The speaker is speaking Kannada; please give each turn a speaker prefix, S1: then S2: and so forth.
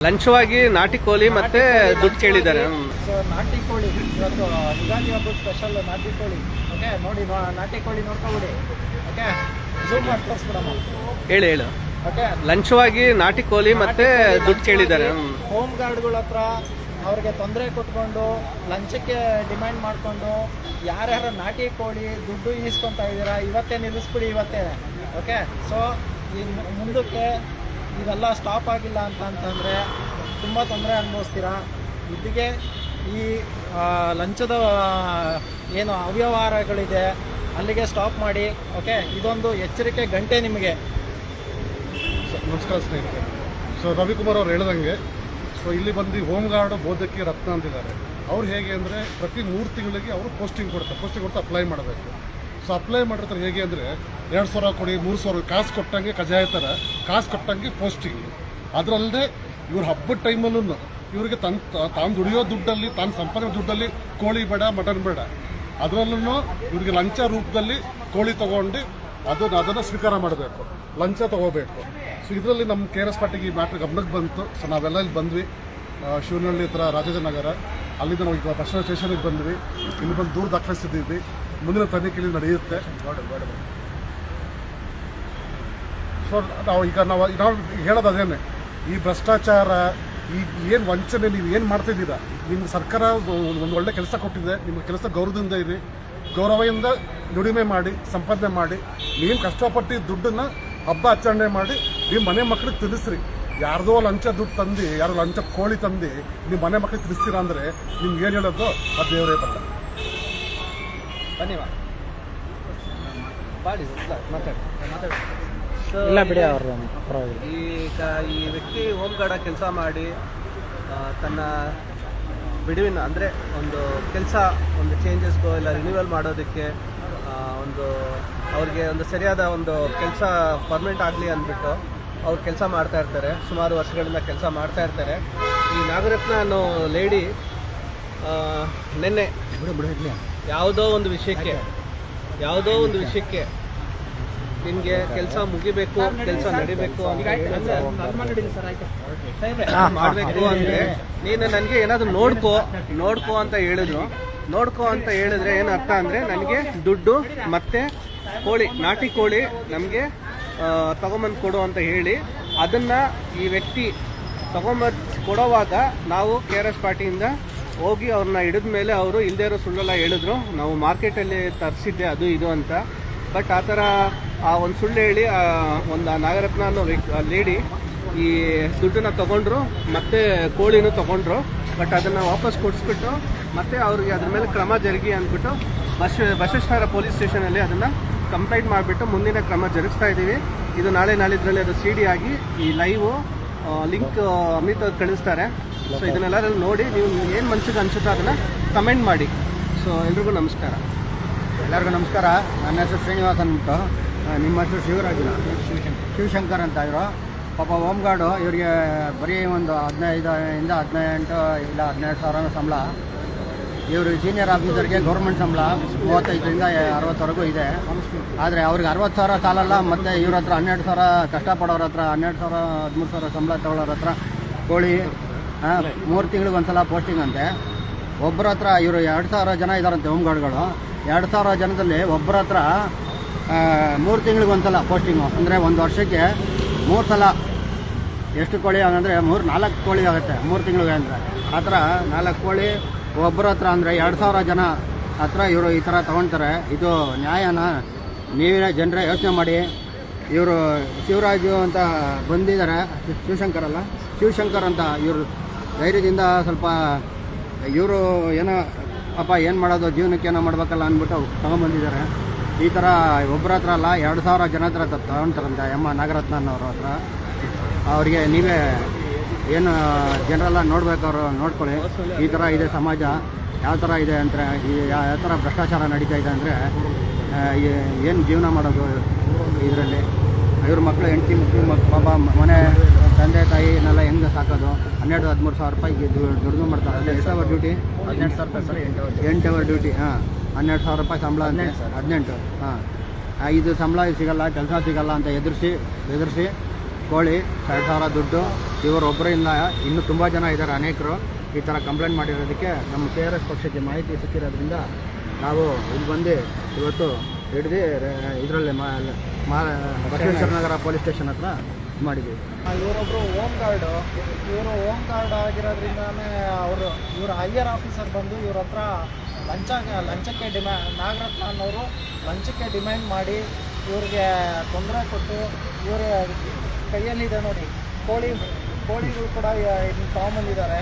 S1: ಲಂಚವಾಗಿ ನಾಟಿ ಕೋಳಿ ಮತ್ತೆ ದುಡ್ಡು ಕೇಳಿದ್ದಾರೆ.
S2: ಸೊ ನಾಟಿ ಕೋಳಿ ಇವತ್ತು ಯುಗಾದಿ ಹಬ್ಬದ ಸ್ಪೆಷಲ್ ನಾಟಿ ಕೋಳಿ. ಓಕೆ ನೋಡಿ ನೋ- ನಾಟಿ ಕೋಳಿ ನೋಡ್ಕೊಬಿಡಿ. ಓಕೆ ಝೂಮ್ ಮಾಡಿ ತೋರಿಸ್ಬಿಡಮ್ಮ.
S1: ಹೇಳಿ ಹೇಳು.
S2: ಓಕೆ
S1: ಲಂಚವಾಗಿ ನಾಟಿ ಕೋಳಿ ಮತ್ತೆ ದುಡ್ಡು ಕೇಳಿದ್ದಾರೆ. ಹ್ಮ್.
S2: ಹೋಮ್ ಗಾರ್ಡ್ಗಳ ಹತ್ರ ಅವ್ರಿಗೆ ತೊಂದರೆ ಕೊಟ್ಕೊಂಡು ಲಂಚಕ್ಕೆ ಡಿಮ್ಯಾಂಡ್ ಮಾಡಿಕೊಂಡು ಯಾರ್ಯಾರ ನಾಟಿ ಕೋಳಿ ದುಡ್ಡು ಈಸ್ಕೊತಾ ಇದ್ದೀರಾ ಇವತ್ತೇ ನಿಲ್ಲಿಸ್ಬಿಡಿ ಇವತ್ತೇ. ಓಕೆ ಸೊ ಇನ್ನು ಮುಂದಕ್ಕೆ ಇವೆಲ್ಲ ಸ್ಟಾಪ್ ಆಗಿಲ್ಲ ಅಂತ ಅಂತಂದರೆ ತುಂಬ ತೊಂದರೆ ಅನುಭವಿಸ್ತೀರಾ? ಇದಕ್ಕೆ ಈ ಲಂಚದ, ಏನು ಅವ್ಯವಹಾರಗಳಿದೆ, ಅಲ್ಲಿಗೆ ಸ್ಟಾಪ್ ಮಾಡಿ ಓಕೆ ಇದೊಂದು ಎಚ್ಚರಿಕೆ ಗಂಟೆ ನಿಮಗೆ.
S3: ನಮಸ್ಕಾರ ಸ್ನೇಹಿತರೆ. ಸೊ, ರವಿಕುಮಾರ್ ಅವ್ರು ಹೇಳ್ದಂಗೆ, ಸೊ, ಇಲ್ಲಿ ಬಂದು ಹೋಮ್ ಗಾರ್ಡ್ ಬೋಧಕಿ ರತ್ನ ಅಂತಿದ್ದಾರೆ. ಅವ್ರು ಹೇಗೆ ಅಂದರೆ, ಪ್ರತಿ ಮೂರು ತಿಂಗಳಿಗೆ ಅವರು ಪೋಸ್ಟಿಂಗ್ ಕೊಡ್ತಾರೆ. ಪೋಸ್ಟಿಂಗ್ ಕೊಡ್ತಾ ಅಪ್ಲೈ ಮಾಡಬೇಕು. ಸೊ ಅಪ್ಲೈ ಮಾಡಿರ್ತಾರೆ ಹೇಗೆ ಅಂದರೆ ಎರಡು ಸಾವಿರ ಕೊಡಿ, ಮೂರು ಸಾವಿರ ಕಾಸು ಕೊಟ್ಟಂಗೆ ಕಜಾಯ ಥರ ಕಾಸು ಕೊಟ್ಟಂಗೆ ಪೋಸ್ಟಿಂಗ್ ಅದರಲ್ಲದೆ ಇವ್ರ ಹಬ್ಬದ ಟೈಮಲ್ಲೂ ಇವರಿಗೆ ತನ್ ತಾನು ದುಡಿಯೋ ದುಡ್ಡಲ್ಲಿ, ತಾನು ಸಂಪಾದನೆ ದುಡ್ಡಲ್ಲಿ ಕೋಳಿ ಬೇಡ, ಮಟನ್ ಬೇಡ. ಅದರಲ್ಲೂ ಇವ್ರಿಗೆ ಲಂಚ ರೂಪದಲ್ಲಿ ಕೋಳಿ ತಗೊಂಡು ಅದನ್ನು ಅದನ್ನು ಸ್ವೀಕಾರ ಮಾಡಬೇಕು. ಲಂಚ ತಗೋಬೇಕು. ಸೊ ಇದರಲ್ಲಿ ನಮ್ಮ ಕೆ ಆರ್ ಎಸ್ ಪಾರ್ಟಿಗೆ ಈ ಮ್ಯಾಟ್ರ್ ಗಮನಕ್ಕೆ ಬಂತು. ಸೊ ನಾವೆಲ್ಲ ಇಲ್ಲಿ ಬಂದ್ವಿ. ಶಿವನಹಳ್ಳಿ ಹತ್ರ, ರಾಜಾಜನಗರ. ಅಲ್ಲಿಂದ ನಾವು ಈಗ ಬಸ್ ಸ್ಟೇಷನಿಗೆ ಬಂದ್ವಿ. ಇಲ್ಲಿ ಬಂದು ದೂರ ದಾಖಲಿಸಿದ್ದೀವಿ ಮುಂದಿನ ತನಿಖೆ ಇಲ್ಲಿ ನಡೆಯುತ್ತೆ. ಸೊ ನಾವು ಈಗ ನಾವು ನಾವು ಹೇಳೋದು ಅದೇನೆ, ಈ ಭ್ರಷ್ಟಾಚಾರ, ಈ ಏನು ವಂಚನೆ ನೀವು ಏನು ಮಾಡ್ತಿದ್ದೀರಾ? ನಿಮ್ಮ ಸರ್ಕಾರ ಒಂದು ಒಳ್ಳೆ ಕೆಲಸ ಕೊಟ್ಟಿದೆ, ನಿಮ್ಮ ಕೆಲಸ ಗೌರವದಿಂದ ಇರಿ, ಗೌರವದಿಂದ ದುಡಿಮೆ ಮಾಡಿ, ಸಂಪಾದನೆ ಮಾಡಿ, ನೀವು ಕಷ್ಟಪಟ್ಟು ದುಡ್ಡನ್ನು ಹಬ್ಬ ಆಚರಣೆ ಮಾಡಿ ನಿಮ್ಮ ಮನೆ ಮಕ್ಕಳಿಗೆ ತಿಳಿಸ್ರಿ ಯಾರ್ದೋ ಲಂಚ ದುಡ್ಡು ತಂದು, ಯಾರೋ ಲಂಚ ಕೋಳಿ ತಂದು ನಿಮ್ಮ ಮನೆ ಮಕ್ಕಳಿಗೆ ತಿಳಿಸ್ತೀರಾ ಅಂದರೆ ನಿಮ್ಗೆ ಏನು ಹೇಳೋದು? ಆ ದೇವರೇ ಬಲ್ಲ
S1: ಧನ್ಯವಾದ. ಮಾತಾಡಿ ಮಾತಾಡಿ.
S2: ಇಲ್ಲ ಬಿಡಿ ಅವರು ಪರವಾಗಿಲ್ಲ.
S1: ಈಗ ಈ ವ್ಯಕ್ತಿ ಹೋಮ್ ಗಾರ್ಡ್ ಕೆಲಸ ಮಾಡಿ ಆ, ತನ್ನ ಬಿಡುವಿನ ಅಂದರೆ ಒಂದು ಕೆಲಸ ಒಂದು ಚೇಂಜಸ್ಗೋ ಇಲ್ಲ ರಿನ್ಯೂವಲ್ ಮಾಡೋದಕ್ಕೆ ಆ, ಒಂದು ಅವ್ರಿಗೆ ಒಂದು ಸರಿಯಾದ ಒಂದು ಕೆಲಸ ಪರ್ಮನೆಂಟ್ ಆಗಲಿ ಅಂದ್ಬಿಟ್ಟು ಅವ್ರು ಕೆಲಸ ಮಾಡ್ತಾ ಇರ್ತಾರೆ ಸುಮಾರು ವರ್ಷಗಳಿಂದ ಕೆಲಸ ಮಾಡ್ತಾ ಇರ್ತಾರೆ. ಈ ನಾಗರತ್ನ ಅನ್ನೋ ಲೇಡಿ ನಿನ್ನೆ ಯಾವುದೋ ಒಂದು ವಿಷಯಕ್ಕೆ ಯಾವುದೋ ಒಂದು ವಿಷಯಕ್ಕೆ ನಿನ್ಗೆ ಕೆಲಸ ಮುಗಿಬೇಕು ಕೆಲಸ ನಡಿಬೇಕು ಮಾಡಬೇಕು ಅಂದ್ರೆ ನೀನು ನನಗೆ ಏನಾದ್ರು ನೋಡ್ಕೋ ನೋಡ್ಕೋ ಅಂತ ಹೇಳಿದ್ರು. ನೋಡ್ಕೋ ಅಂತ ಹೇಳಿದ್ರೆ ಏನು ಅರ್ಥ ಅಂದ್ರೆ ನನಗೆ ದುಡ್ಡು ಮತ್ತೆ ಕೋಳಿ ನಾಟಿ ಕೋಳಿ ನಮಗೆ ತಗೊಂಬಂದು ಕೊಡು ಅಂತ ಹೇಳಿ. ಅದನ್ನ ಈ ವ್ಯಕ್ತಿ ತಗೊಂಬಂದು ಕೊಡೋವಾಗ ನಾವು ಕೆ ಆರ್ ಎಸ್ ಪಾರ್ಟಿಯಿಂದ ಹೋಗಿ ಅವ್ರನ್ನ ಹಿಡಿದ ಮೇಲೆ ಅವರು ಇಲ್ಲದೇ ಇರೋ ಸುಳ್ಳೆಲ್ಲ ಹೇಳಿದ್ರು. ನಾವು ಮಾರ್ಕೆಟಲ್ಲಿ ತರಿಸಿದ್ದೆ ಅದು ಇದು ಅಂತ. ಬಟ್ ಆ ಥರ ಆ ಒಂದು ಸುಳ್ಳು ಹೇಳಿ ಒಂದು ನಾಗರತ್ನ ಅನ್ನೋ ಲೇಡಿ ಈ ದುಡ್ಡನ್ನ ತಗೊಂಡ್ರು, ಮತ್ತೆ ಕೋಳಿನೂ ತಗೊಂಡ್ರು ಬಟ್ ಅದನ್ನು ವಾಪಸ್ ಕೊಡಿಸ್ಬಿಟ್ಟು, ಮತ್ತೆ ಅವ್ರಿಗೆ ಅದ್ರ ಮೇಲೆ ಕ್ರಮ ಜರುಗಿ ಅಂದ್ಬಿಟ್ಟು ಬಸ್, ಬಸವೇಶ್ವರ ಪೊಲೀಸ್ ಸ್ಟೇಷನಲ್ಲಿ ಅದನ್ನು ಕಂಪ್ಲೇಂಟ್ ಮಾಡಿಬಿಟ್ಟು ಮುಂದಿನ ಕ್ರಮ ಜರುಗಿಸ್ತಾ ಇದ್ದೀವಿ. ಇದು ನಾಳೆ ನಾಳಿದ್ರಲ್ಲಿ ಅದು ಸಿ ಡಿ ಆಗಿ ಈ ಲೈವು ಲಿಂಕ್ ಅಮಿತ್ ಅವ್ರು ಕಳಿಸ್ತಾರೆ. ಸೊ ಇದನ್ನೆಲ್ಲರೂ ನೋಡಿ, ನೀವು ಏನು ಮನ್ಸಿಗೆ ಅನಿಸುತ್ತೋ ಅದನ್ನು ಕಮೆಂಟ್ ಮಾಡಿ. ಸೊ ಎಲ್ರಿಗೂ ನಮಸ್ಕಾರ.
S4: ಎಲ್ಲರಿಗೂ ನಮಸ್ಕಾರ. ನನ್ನ ಹೆಸರು ಶ್ರೀನಿವಾಸ್ ಅಂದ್ಬಿಟ್ಟು. ನಿಮ್ಮ ಹೆಸರು ಶಿವರಾಜನ ಶಿವಶಂಕರ್. ಅಂತ ಇವರು. ಪಾಪ ಹೋಮ್ ಗಾರ್ಡು ಇವರಿಗೆ ಬರೀ ಒಂದು ಹದಿನೈದು ಇಂದ ಹದಿನೆಂಟು ಇಲ್ಲ ಹದಿನೆಂಟು ಸಾವಿರ ಸಂಬಳ. ಇವರು ಸೀನಿಯರ್ ಆಫೀಸರ್ಗೆ ಗೌರ್ಮೆಂಟ್ ಸಂಬಳ ಮೂವತ್ತೈದರಿಂದ ಅರವತ್ತವರೆಗೂ ಇದೆ. ಆದರೆ ಅವ್ರಿಗೆ ಅರವತ್ತು ಸಾವಿರ ಸಾಲಲ್ಲ ಮತ್ತು ಇವ್ರ ಹತ್ರ ಹನ್ನೆರಡು ಸಾವಿರ ಕಷ್ಟಪಡೋರ ಹತ್ರ ಹನ್ನೆರಡು ಸಾವಿರ ಹದಿಮೂರು ಸಾವಿರ ಸಂಬಳ ತಗೊಳ್ಳೋರ ಹತ್ರ ಕೋಳಿ ಮೂರು ತಿಂಗಳಿಗೆ ಒಂದ್ಸಲ ಪೋಸ್ಟಿಂಗ್ ಅಂತೆ. ಒಬ್ಬರ ಹತ್ರ ಇವರು ಎರಡು ಸಾವಿರ ಜನ ಇದ್ದಾರಂತೆ ಹೋಮ್ ಗಾರ್ಡ್ಗಳು ಎರಡು ಸಾವಿರ ಜನದಲ್ಲಿ ಒಬ್ಬರ ಹತ್ರ ಮೂರು ತಿಂಗಳಿಗೆ ಒಂದ್ಸಲ ಪೋಸ್ಟಿಂಗು ಅಂದರೆ ಒಂದು ವರ್ಷಕ್ಕೆ ಮೂರು ಸಲ. ಎಷ್ಟು ಕೋಳಿ ಅಂದರೆ ಮೂರು, ನಾಲ್ಕು ಕೋಳಿ ಆಗುತ್ತೆ ಮೂರು ತಿಂಗಳಿಗೆ ಅಂದರೆ. ಆ ಥರ ನಾಲ್ಕು ಕೋಳಿ ಒಬ್ಬರ ಹತ್ರ ಅಂದರೆ ಎರಡು ಸಾವಿರ ಜನ ಹತ್ರ ಇವರು ಈ ಥರ ತೊಗೊಳ್ತಾರೆ ಇದು ನ್ಯಾಯನ, ನೀವಿನ ಜನರೇ ಯೋಚನೆ ಮಾಡಿ. ಇವರು ಶಿವರಾಜು ಅಂತ ಬಂದಿದ್ದಾರೆ, ಶಿವಶಂಕರ್ ಅಲ್ಲ, ಶಿವಶಂಕರ್ ಅಂತ ಇವರು. ಧೈರ್ಯದಿಂದ ಸ್ವಲ್ಪ ಇವರು ಏನೋ ಪಾಪ ಏನು ಮಾಡೋದು, ಜೀವನಕ್ಕೆ ಏನೋ ಮಾಡಬೇಕಲ್ಲ ಅಂದ್ಬಿಟ್ಟು ತಗೊಂಬಂದಿದ್ದಾರೆ. ಈ ಥರ ಒಬ್ಬರ ಹತ್ರ ಅಲ್ಲ ಎರಡು ಸಾವಿರ ಜನ ಹತ್ರ ತಗೊಂತಾರಂತೆ ಎಮ್ಮ ನಾಗರತ್ನ ಅನ್ನೋರ ಹತ್ರ. ಅವರಿಗೆ ನೀವೇ ಏನು ಜನರೆಲ್ಲ ನೋಡ್ಬೇಕು ಅವರು ನೋಡ್ಕೊಳ್ಳಿ. ಈ ಥರ ಇದೆ ಸಮಾಜ. ಯಾವ ಥರ ಇದೆ ಅಂದರೆ ಈ ಯಾವ ಯಾವ ಥರ ಭ್ರಷ್ಟಾಚಾರ ನಡೀತಾ ಇದೆ ಅಂದರೆ ಏನು ಜೀವನ ಮಾಡೋದು ಇದರಲ್ಲಿ? ಇವ್ರ ಮಕ್ಕಳು ಹೆಂಡತಿ ಮಕ್ಕಳು ಮಕ್ ಪಾಪ ಮನೆ ತಂದೆ ತಾಯಿನೆಲ್ಲ ಹೆಂಗೆ ಸಾಕೋದು? ಹನ್ನೆರಡು ಹದಿಮೂರು ಸಾವಿರ ರೂಪಾಯಿ ದುಡ್ಡು ಮಾಡ್ತಾರೆ. ಎಷ್ಟು ಅವರ್ ಡ್ಯೂಟಿ
S2: ಹದಿನೆಂಟು ಸಾವಿರ ರೂಪಾಯಿ ಸರ್ ಎಂಟು
S4: ಎಂಟು ಅವರ್ ಡ್ಯೂಟಿ ಹಾಂ. ಹನ್ನೆರಡು ಸಾವಿರ ರೂಪಾಯಿ ಸಂಬಳ ಅಂತ. ಹದಿನೆಂಟು. ಹಾಂ. ಇದು ಸಂಬಳ ಸಿಗಲ್ಲ ಕೆಲಸ ಸಿಗಲ್ಲ ಅಂತ ಎದುರಿಸಿ ಎದುರಿಸಿ ಕೋಳಿ ಎರಡು ಸಾವಿರ ದುಡ್ಡು ಇವರೊಬ್ಬರಿಂದ ಇನ್ನೂ ತುಂಬ ಜನ ಇದ್ದಾರೆ ಅನೇಕರು. ಈ ಥರ ಕಂಪ್ಲೇಂಟ್ ಮಾಡಿರೋದಕ್ಕೆ ನಮ್ಮ ಕೆ ಆರ್ ಎಸ್ ಪಕ್ಷಕ್ಕೆ ಮಾಹಿತಿ ಸಿಕ್ಕಿರೋದ್ರಿಂದ ನಾವು ಇಲ್ಲಿ ಬಂದು ಇವತ್ತು ಹಿಡಿದು ಇದರಲ್ಲಿ ಬಸವೇಶ್ವರ ನಗರ ಪೊಲೀಸ್ ಸ್ಟೇಷನ್ ಹತ್ರ ಮಾಡಿದ್ದೀವಿ
S2: ಇವರೊಬ್ಬರು ಹೋಮ್ ಗಾರ್ಡು ಇವರು ಹೋಮ್ ಗಾರ್ಡ್ ಆಗಿರೋದ್ರಿಂದಾನೇ ಅವರು ಇವರು ಹೈಯರ್ ಆಫೀಸರ್ ಬಂದು ಇವ್ರ ಹತ್ರ ಲಂಚ ಲಂಚಕ್ಕೆ ಡಿಮ್ಯಾ ನಾಗರತ್ನ ಅನ್ನೋರು ಲಂಚಕ್ಕೆ ಡಿಮ್ಯಾಂಡ್ ಮಾಡಿ ಇವ್ರಿಗೆ ತೊಂದರೆ ಕೊಟ್ಟು ಇವ್ರ ಕೈಯಲ್ಲಿದೆ ನೋಡಿ. ಕೋಳಿ, ಕೋಳಿಗಳು ಕೂಡ ತಗೊಂಬಂದಿದ್ದಾರೆ